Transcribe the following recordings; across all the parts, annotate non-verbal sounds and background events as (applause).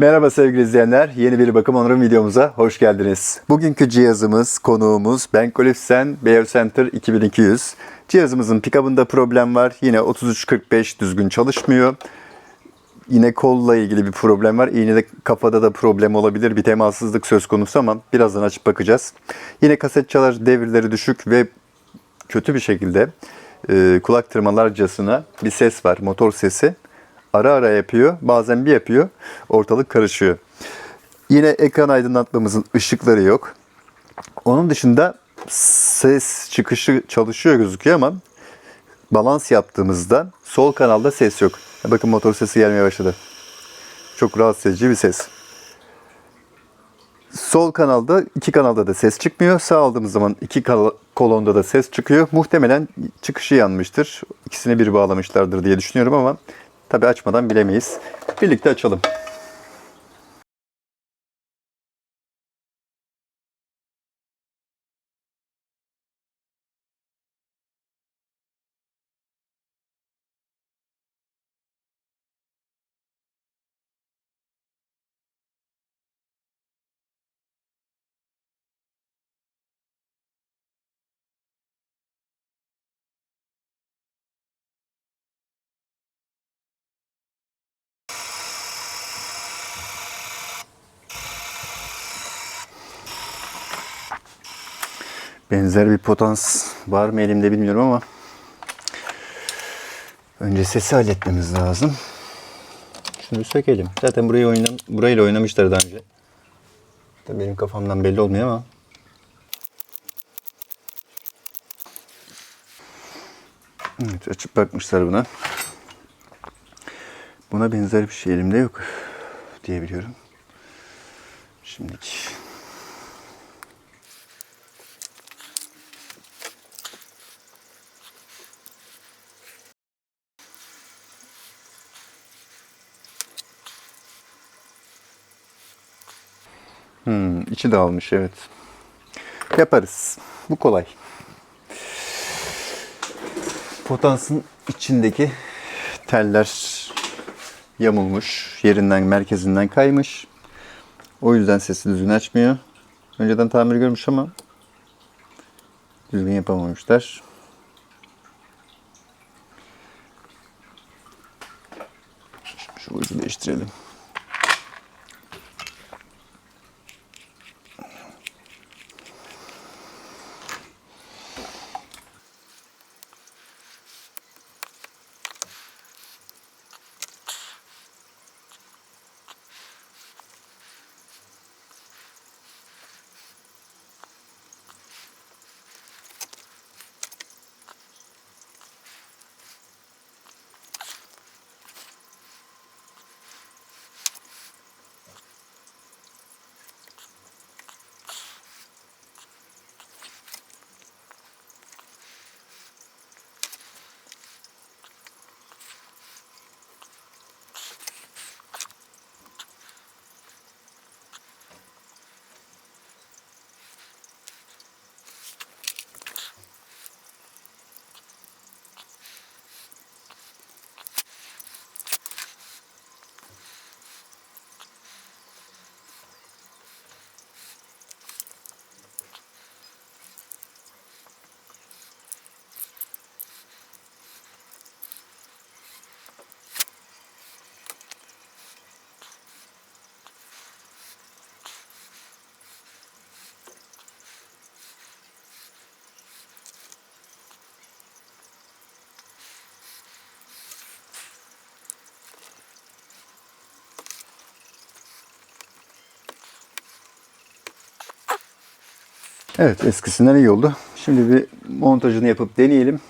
Merhaba sevgili izleyenler. Yeni bir bakım onarım videomuza hoş geldiniz. Bugünkü cihazımız, konuğumuz Benkolifsen Center 2200. Cihazımızın pikabında problem var. Yine 3345 düzgün çalışmıyor. Yine kolla ilgili bir problem var. İğnede kafada da problem olabilir. Bir temassızlık söz konusu ama birazdan açıp bakacağız. Yine kaset çalar devirleri düşük ve kötü bir şekilde e, kulak tırmalarcasına bir ses var. Motor sesi. Ara ara yapıyor. Bazen bir yapıyor. Ortalık karışıyor. Yine ekran aydınlatmamızın ışıkları yok. Onun dışında ses çıkışı çalışıyor gözüküyor ama balans yaptığımızda sol kanalda ses yok. Bakın motor sesi gelmeye başladı. Çok rahatsız edici bir ses. Sol kanalda iki kanalda da ses çıkmıyor. Sağ aldığımız zaman iki kolonda da ses çıkıyor. Muhtemelen çıkışı yanmıştır. İkisini bir bağlamışlardır diye düşünüyorum ama tabi açmadan bilemeyiz. Birlikte açalım. Benzer bir potans var mı elimde bilmiyorum ama önce sesi halletmemiz lazım. Şunu sökelim. Zaten burayı oynam burayla oynamışlar daha önce. Tabii benim kafamdan belli olmuyor ama. Evet açıp bakmışlar buna. Buna benzer bir şey elimde yok diyebiliyorum. Şimdiki Hmm, içi dağılmış evet. Yaparız. Bu kolay. Potansın içindeki teller yamulmuş. Yerinden, merkezinden kaymış. O yüzden sesi düzgün açmıyor. Önceden tamir görmüş ama düzgün yapamamışlar. Şu ucu değiştirelim. Evet eskisinden iyi oldu. Şimdi bir montajını yapıp deneyelim.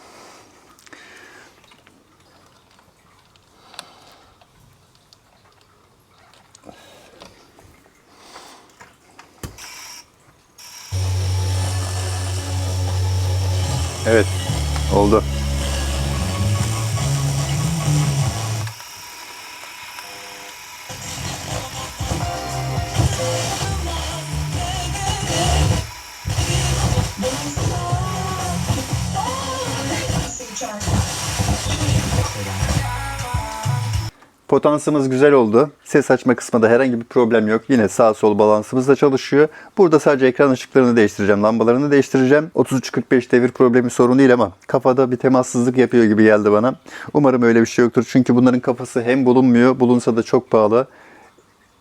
Potansımız güzel oldu. Ses açma kısmında herhangi bir problem yok. Yine sağ sol balansımız da çalışıyor. Burada sadece ekran ışıklarını değiştireceğim. Lambalarını değiştireceğim. 3345 devir problemi sorun değil ama kafada bir temassızlık yapıyor gibi geldi bana. Umarım öyle bir şey yoktur. Çünkü bunların kafası hem bulunmuyor. Bulunsa da çok pahalı.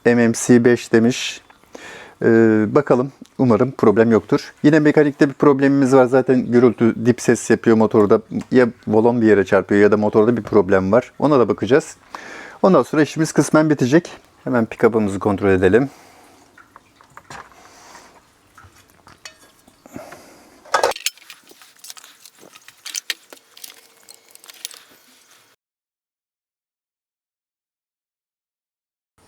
MMC 5 demiş. Ee, bakalım. Umarım problem yoktur. Yine mekanikte bir problemimiz var. Zaten gürültü, dip ses yapıyor motorda. Ya volon bir yere çarpıyor ya da motorda bir problem var. Ona da bakacağız. Ondan sonra işimiz kısmen bitecek. Hemen pick-up'ımızı kontrol edelim.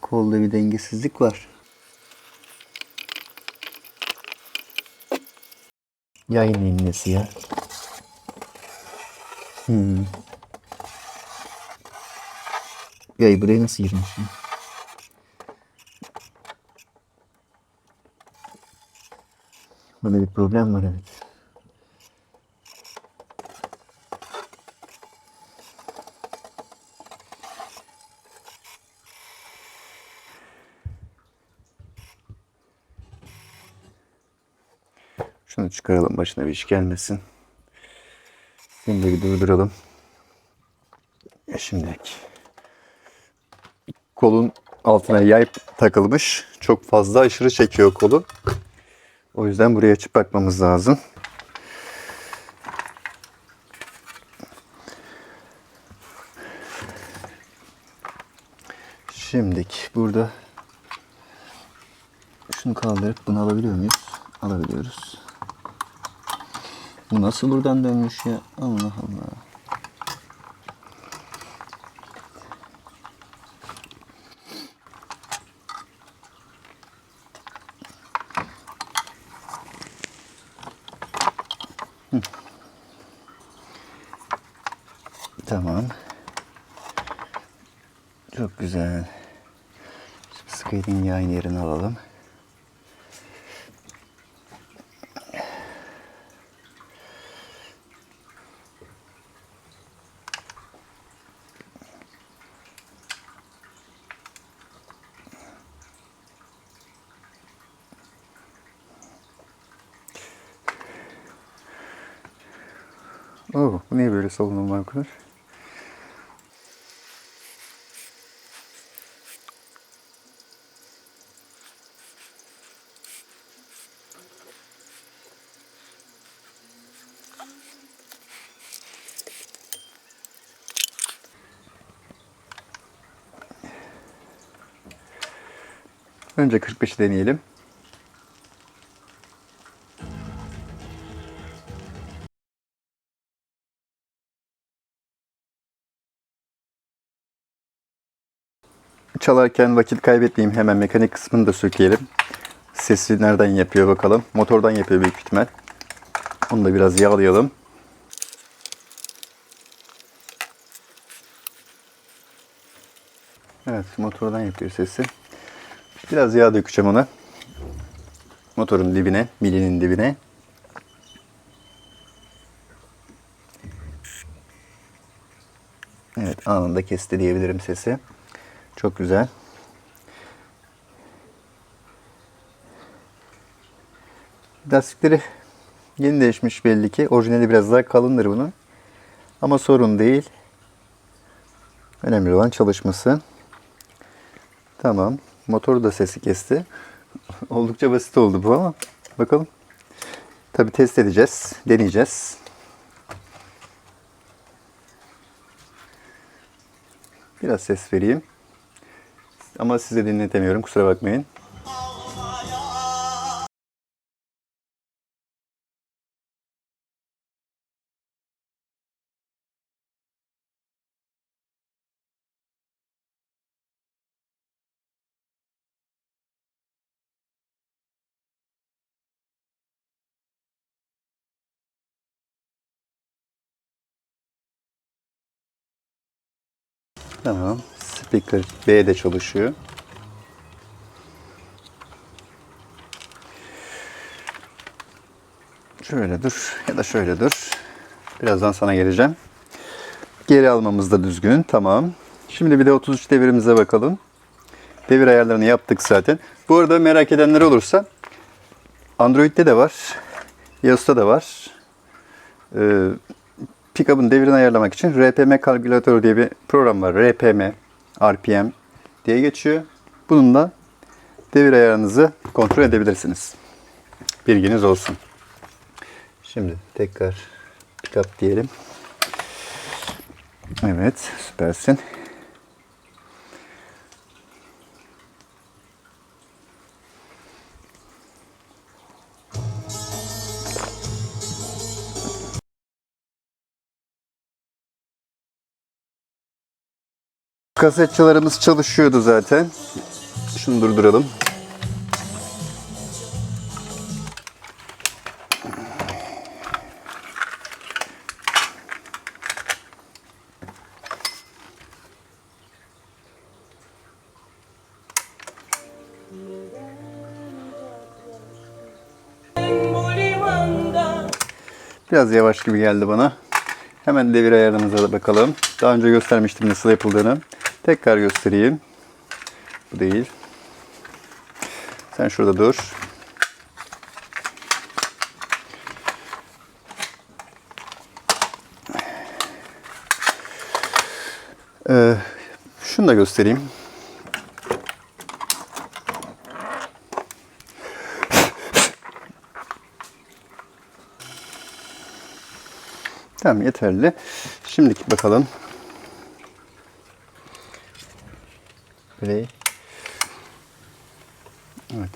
Kolda bir dengesizlik var. Yayın iğnesi ya. Hmm. Yay buraya nasıl girmiş? ya? Burada bir problem var evet. Çıkaralım başına bir iş gelmesin. Da bir durduralım. E şimdilik. Kolun altına yay takılmış. Çok fazla aşırı çekiyor kolu. O yüzden buraya açıp bakmamız lazım. Şimdilik burada şunu kaldırıp bunu alabiliyor muyuz? Alabiliyoruz. Bu nasıl buradan dönmüş ya? Allah Allah. Tamam. Çok güzel. Skate'in yayın yerini alalım. Oo, bu niye böyle salınım var bu kadar? Önce 45'i deneyelim. Çalarken vakit kaybetmeyeyim. Hemen mekanik kısmını da sökelim. Sesi nereden yapıyor bakalım. Motordan yapıyor büyük ihtimal. Onu da biraz yağlayalım. Evet motordan yapıyor sesi. Biraz yağ dökeceğim ona. Motorun dibine, milinin dibine. Evet anında kesti diyebilirim sesi. Çok güzel. Lastikleri yeni değişmiş belli ki. Orijinali biraz daha kalındır bunun. Ama sorun değil. Önemli olan çalışması. Tamam. Motoru da sesi kesti. (laughs) Oldukça basit oldu bu ama bakalım. Tabi test edeceğiz. Deneyeceğiz. Biraz ses vereyim. Ama size dinletemiyorum. Kusura bakmayın. Tamam. Speaker B'de çalışıyor. Şöyle dur ya da şöyle dur. Birazdan sana geleceğim. Geri almamız da düzgün. Tamam. Şimdi bir de 33 devirimize bakalım. Devir ayarlarını yaptık zaten. Bu arada merak edenler olursa Android'de de var. iOS'ta da var. Ee, pickup'ın devirini ayarlamak için RPM kalkülatör diye bir program var. RPM, RPM diye geçiyor. Bununla devir ayarınızı kontrol edebilirsiniz. Bilginiz olsun. Şimdi tekrar pickup diyelim. Evet, süpersin. Kasetçalarımız çalışıyordu zaten. Şunu durduralım. Biraz yavaş gibi geldi bana. Hemen devir ayarımıza da bakalım. Daha önce göstermiştim nasıl yapıldığını. Tekrar göstereyim. Bu değil. Sen şurada dur. Ee, şunu da göstereyim. Tamam yeterli. Şimdiki bakalım. Play. Evet.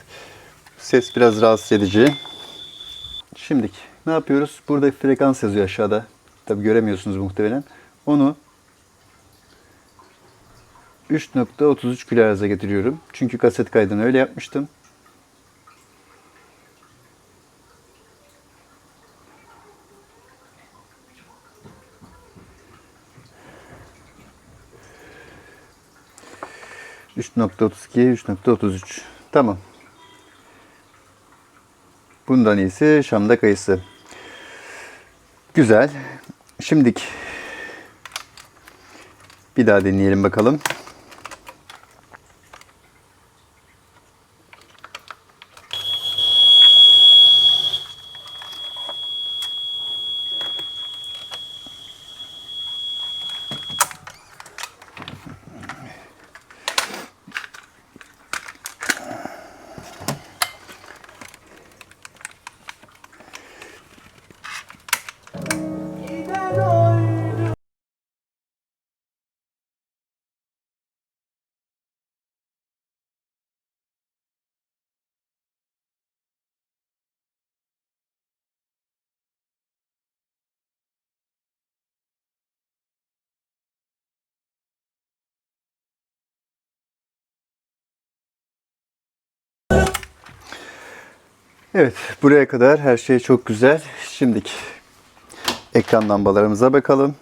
Ses biraz rahatsız edici. Şimdiki ne yapıyoruz? Burada frekans yazıyor aşağıda. Tabi göremiyorsunuz muhtemelen. Onu 3.33 kHz'e getiriyorum. Çünkü kaset kaydını öyle yapmıştım. ...3.32, 3.33. Tamam. Bundan iyisi Şam'da kayısı. Güzel. Şimdik bir daha dinleyelim bakalım. Evet, buraya kadar her şey çok güzel. Şimdiki ekran lambalarımıza bakalım.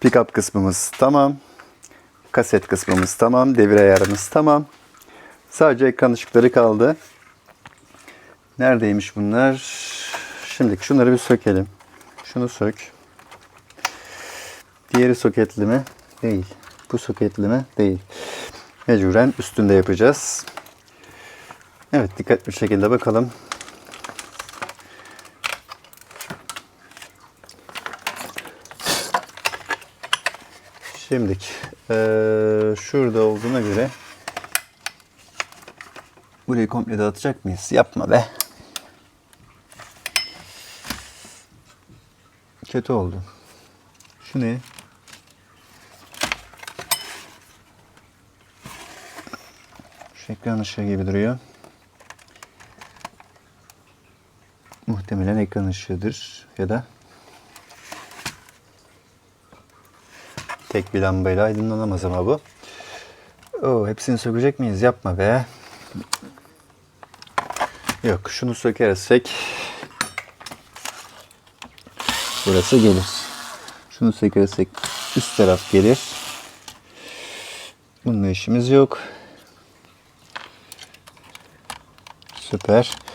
Pickup kısmımız tamam. Kaset kısmımız tamam. Devir ayarımız tamam. Sadece ekran ışıkları kaldı. Neredeymiş bunlar? Şimdiki şunları bir sökelim. Şunu sök. Diğeri soketli mi? Değil. Bu soketli mi? Değil. Mecburen üstünde yapacağız. Evet dikkatli bir şekilde bakalım. Şimdilik eee, şurada olduğuna göre burayı komple dağıtacak mıyız? Yapma be. Kötü oldu. Şu ne? Şu ekran ışığı gibi duruyor. Muhtemelen ekran ışığıdır ya da tek bir lambayla aydınlanamaz ama bu. Oo, hepsini sökecek miyiz? Yapma be. Yok, şunu sökersek burası gelir. Şunu sökersek üst taraf gelir. Bununla işimiz yok. Süper.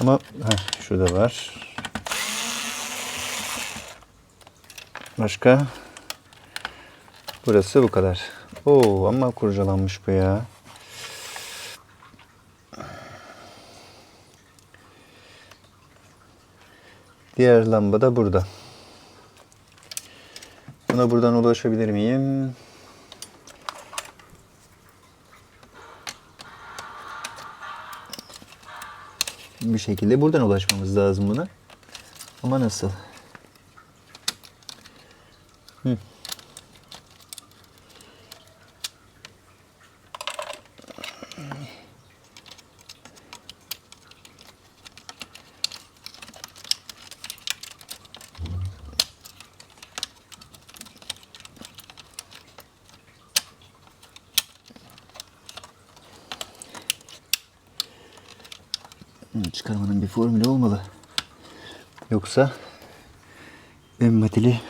Ama heh, şurada var. Başka? Burası bu kadar. Oo ama kurcalanmış bu ya. Diğer lamba da burada. Buna buradan ulaşabilir miyim? Bir şekilde buradan ulaşmamız lazım buna. Ama nasıl? Hı. Bir formülü olmalı. Yoksa emmatili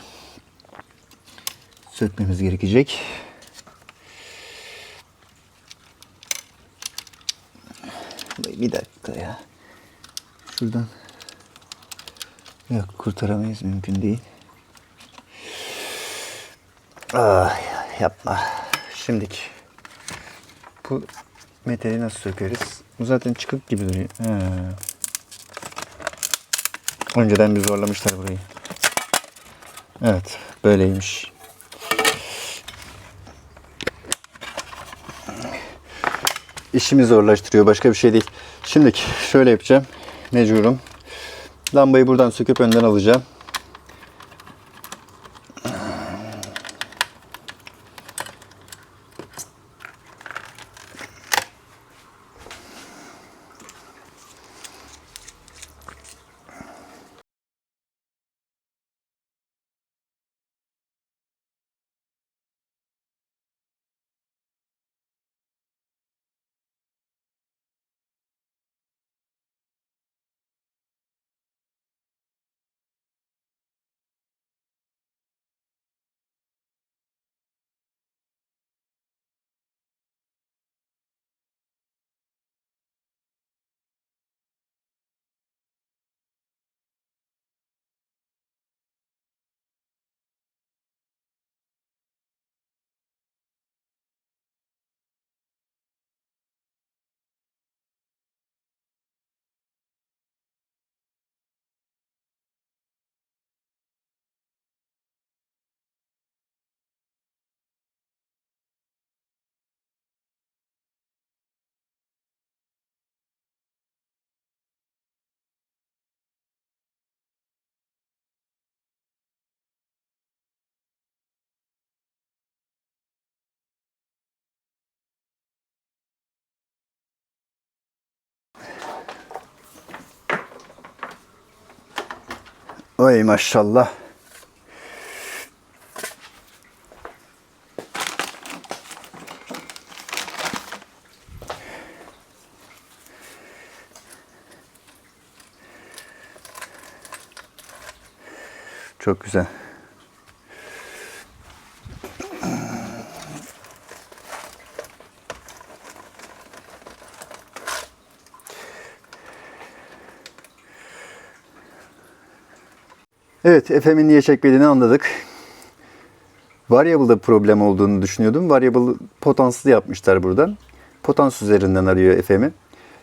sökmemiz gerekecek. Bir dakika ya. Şuradan Yok kurtaramayız mümkün değil. Ay yapma. Şimdiki bu metali nasıl sökeriz? Bu zaten çıkık gibi duruyor. He. Önceden bir zorlamışlar burayı. Evet, böyleymiş. İşimi zorlaştırıyor, başka bir şey değil. Şimdi şöyle yapacağım. Mecburum. Lambayı buradan söküp önden alacağım. Oy maşallah. Çok güzel. Evet, FM'in niye çekmediğini anladık. Variable'da problem olduğunu düşünüyordum. Variable potanslı yapmışlar buradan. Potans üzerinden arıyor FM'i.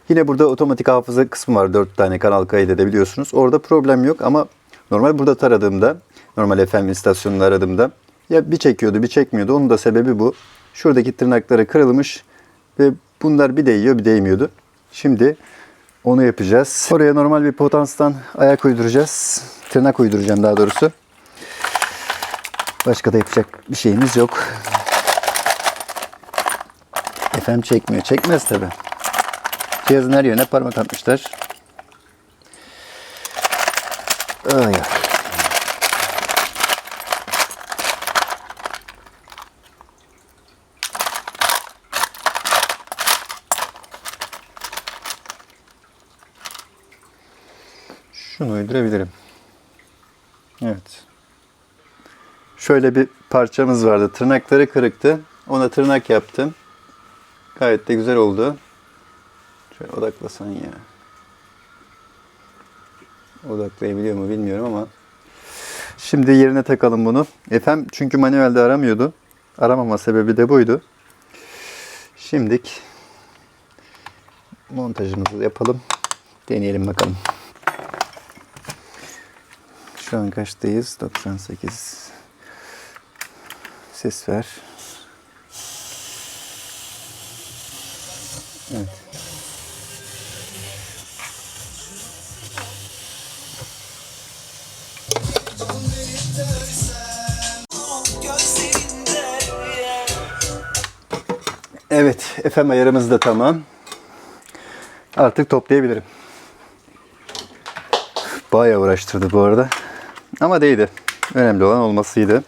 Yine burada otomatik hafıza kısmı var. 4 tane kanal kaydedebiliyorsunuz. Orada problem yok ama normal burada taradığımda, normal FM istasyonunu aradığımda ya bir çekiyordu bir çekmiyordu. Onun da sebebi bu. Şuradaki tırnakları kırılmış ve bunlar bir değiyor bir değmiyordu. Şimdi onu yapacağız. Oraya normal bir potanstan ayak uyduracağız. Tırnak uyduracağım daha doğrusu. Başka da yapacak bir şeyimiz yok. FM çekmiyor. Çekmez tabi. Cihazın her yerine parmak atmışlar. Ay. Şunu uydurabilirim. Evet. Şöyle bir parçamız vardı. Tırnakları kırıktı. Ona tırnak yaptım. Gayet de güzel oldu. Şöyle odaklasan ya. Odaklayabiliyor mu bilmiyorum ama. Şimdi yerine takalım bunu. FM çünkü manuelde aramıyordu. Aramama sebebi de buydu. Şimdilik montajımızı yapalım. Deneyelim bakalım. Şu an kaçtayız? 98. Ses ver. Evet. Evet, FM ayarımız da tamam. Artık toplayabilirim. Bayağı uğraştırdı bu arada. Ama değdi. Önemli olan olmasıydı.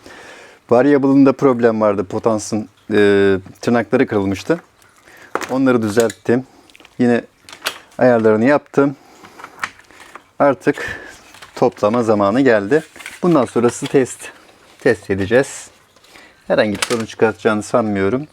Variable'ında problem vardı. Potansın e, tırnakları kırılmıştı. Onları düzelttim. Yine ayarlarını yaptım. Artık toplama zamanı geldi. Bundan sonrası test. Test edeceğiz. Herhangi bir sorun çıkartacağını sanmıyorum.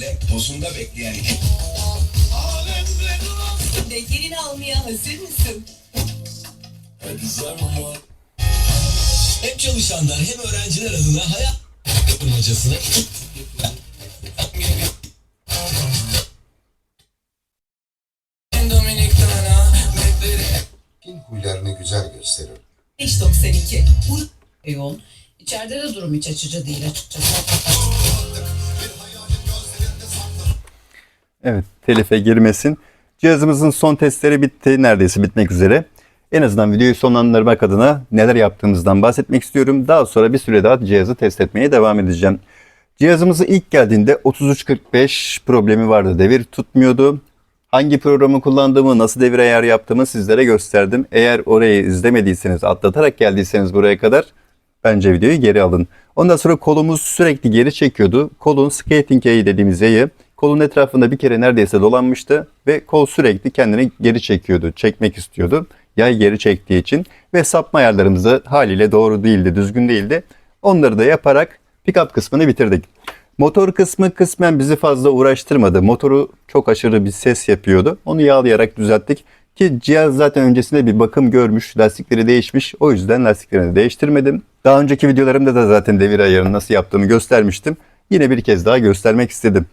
Böyle pozunda bekleyen de gelin almaya hazır mısın? hem çalışanlar hem öğrenciler adına hayat kurmacasına Pin huylarını güzel gösterir. 592. Bu yoğun. İçeride de durum iç açıcı değil açıkçası. Evet, telife girmesin. Cihazımızın son testleri bitti. Neredeyse bitmek üzere. En azından videoyu sonlandırmak adına neler yaptığımızdan bahsetmek istiyorum. Daha sonra bir süre daha cihazı test etmeye devam edeceğim. Cihazımızı ilk geldiğinde 3345 problemi vardı. Devir tutmuyordu. Hangi programı kullandığımı, nasıl devir ayar yaptığımı sizlere gösterdim. Eğer orayı izlemediyseniz, atlatarak geldiyseniz buraya kadar bence videoyu geri alın. Ondan sonra kolumuz sürekli geri çekiyordu. Kolun skating yayı dediğimiz yayı kolun etrafında bir kere neredeyse dolanmıştı ve kol sürekli kendini geri çekiyordu, çekmek istiyordu. Yay geri çektiği için ve sapma ayarlarımız da haliyle doğru değildi, düzgün değildi. Onları da yaparak pickup kısmını bitirdik. Motor kısmı kısmen bizi fazla uğraştırmadı. Motoru çok aşırı bir ses yapıyordu. Onu yağlayarak düzelttik. Ki cihaz zaten öncesinde bir bakım görmüş, lastikleri değişmiş. O yüzden lastiklerini değiştirmedim. Daha önceki videolarımda da zaten devir ayarını nasıl yaptığımı göstermiştim. Yine bir kez daha göstermek istedim.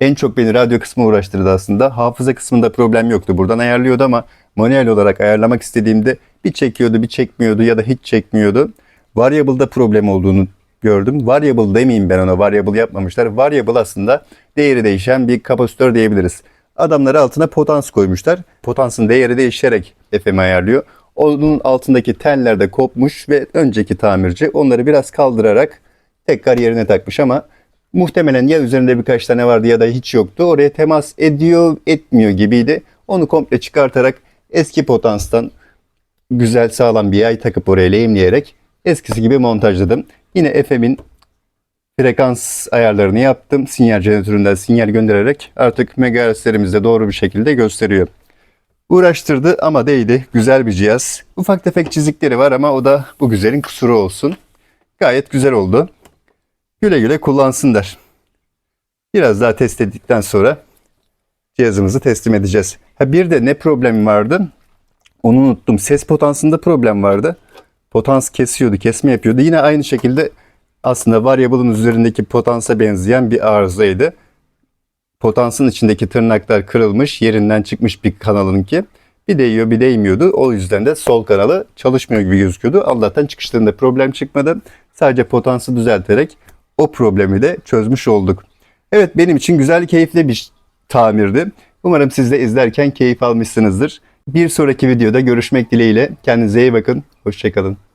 En çok beni radyo kısmı uğraştırdı aslında. Hafıza kısmında problem yoktu. Buradan ayarlıyordu ama manuel olarak ayarlamak istediğimde bir çekiyordu, bir çekmiyordu ya da hiç çekmiyordu. Variable'da problem olduğunu gördüm. Variable demeyeyim ben ona. Variable yapmamışlar. Variable aslında değeri değişen bir kapasitör diyebiliriz. Adamları altına potans koymuşlar. Potansın değeri değişerek FM ayarlıyor. Onun altındaki teller de kopmuş ve önceki tamirci onları biraz kaldırarak tekrar yerine takmış ama muhtemelen ya üzerinde birkaç tane vardı ya da hiç yoktu. Oraya temas ediyor, etmiyor gibiydi. Onu komple çıkartarak eski potanstan güzel sağlam bir yay takıp oraya lehimleyerek eskisi gibi montajladım. Yine FM'in frekans ayarlarını yaptım. Sinyal jeneratöründen sinyal göndererek artık megahertzlerimizde doğru bir şekilde gösteriyor. Uğraştırdı ama değdi. Güzel bir cihaz. Ufak tefek çizikleri var ama o da bu güzelin kusuru olsun. Gayet güzel oldu. Güle güle kullansınlar. Biraz daha test ettikten sonra cihazımızı teslim edeceğiz. Ha bir de ne problemi vardı? Onu unuttum. Ses potansında problem vardı. Potans kesiyordu, kesme yapıyordu. Yine aynı şekilde aslında variable'ın üzerindeki potansa benzeyen bir arızaydı. Potansın içindeki tırnaklar kırılmış, yerinden çıkmış bir kanalınki. Bir değiyor, bir değmiyordu. O yüzden de sol kanalı çalışmıyor gibi gözüküyordu. Allah'tan çıkışlarında problem çıkmadı. Sadece potansı düzelterek o problemi de çözmüş olduk. Evet benim için güzel, keyifli bir tamirdi. Umarım siz de izlerken keyif almışsınızdır. Bir sonraki videoda görüşmek dileğiyle. Kendinize iyi bakın. Hoşçakalın.